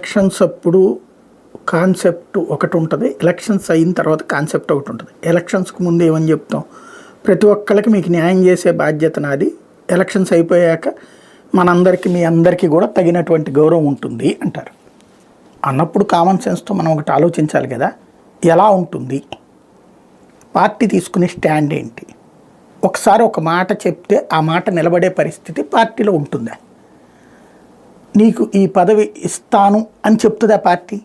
Elections అప్పుడు concept ఒకటి ఉంటుంది. ఎలక్షన్స్ అయిన తర్వాత కాన్సెప్ట్ ఒకటి ఉంటుంది. ఎలక్షన్స్కి ముందు ఏమని చెప్తాం? ప్రతి ఒక్కరికి మీకు న్యాయం చేసే బాధ్యత నాది. ఎలక్షన్స్ అయిపోయాక మనందరికీ మీ అందరికీ కూడా తగినటువంటి గౌరవం ఉంటుంది అంటారు. అన్నప్పుడు కామన్ సెన్స్తో మనం ఒకటి ఆలోచించాలి కదా. ఎలా ఉంటుంది? పార్టీ తీసుకునే స్టాండ్ ఏంటి? ఒకసారి ఒక మాట చెప్తే ఆ మాట నిలబడే పరిస్థితి పార్టీలో ఉంటుందా? నీకు ఈ పదవి ఇస్తాను అని చెప్తుందా పార్టీ?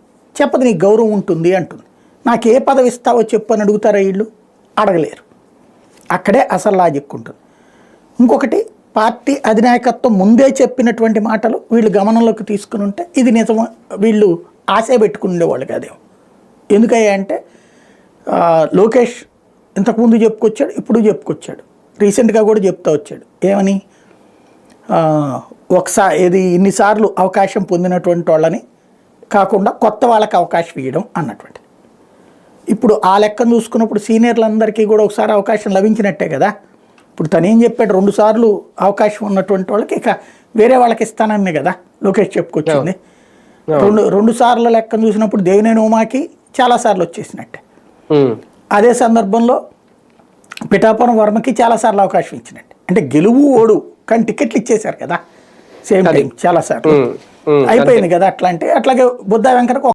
చెప్పదు నీకు గౌరవం ఉంటుంది అంటుంది. నాకు ఏ పదవి ఇస్తావో చెప్పు అని అడుగుతారా వీళ్ళు? అడగలేరు. అక్కడే అసలు లాజిక్ ఉంటుంది. ఇంకొకటి పార్టీ అధినాయకత్వం ముందే చెప్పినటువంటి మాటలు వీళ్ళు గమనంలోకి తీసుకుని ఉంటే ఇది నిజం వీళ్ళు ఆశ పెట్టుకునేవాళ్ళు కాదేమో. ఎందుకయ్యా అంటే లోకేష్ ఇంతకుముందు చెప్పుకొచ్చాడు ఇప్పుడు చెప్పుకొచ్చాడు. రీసెంట్గా కూడా చెప్తా వచ్చాడు. ఏమని? ఒకసారి ఇది ఇన్నిసార్లు అవకాశం పొందినటువంటి వాళ్ళని కాకుండా కొత్త వాళ్ళకి అవకాశం ఇవ్వడం అన్నటువంటి ఇప్పుడు ఆ లెక్కను చూసుకున్నప్పుడు సీనియర్లందరికీ కూడా ఒకసారి అవకాశం లభించినట్టే కదా. ఇప్పుడు తను ఏం చెప్పాడు? రెండు సార్లు అవకాశం ఉన్నటువంటి వాళ్ళకి ఇక వేరే వాళ్ళకి ఇస్తానన్నే కదా. లోకేష్ చెప్పుకొచ్చింది. రెండు రెండు సార్లు లెక్కను చూసినప్పుడు దేవినేని ఉమాకి చాలా సార్లు వచ్చేసినట్టే. అదే సందర్భంలో పిఠాపురం వర్మకి చాలాసార్లు అవకాశం ఇచ్చినట్టు. అంటే గెలువు ఓడు కానీ టికెట్లు ఇచ్చేశారు కదా. Same time um. ఉమ్. అయిపోయింది కదా అట్లా అంటే అట్లాగే బుద్ధా వెంకటకు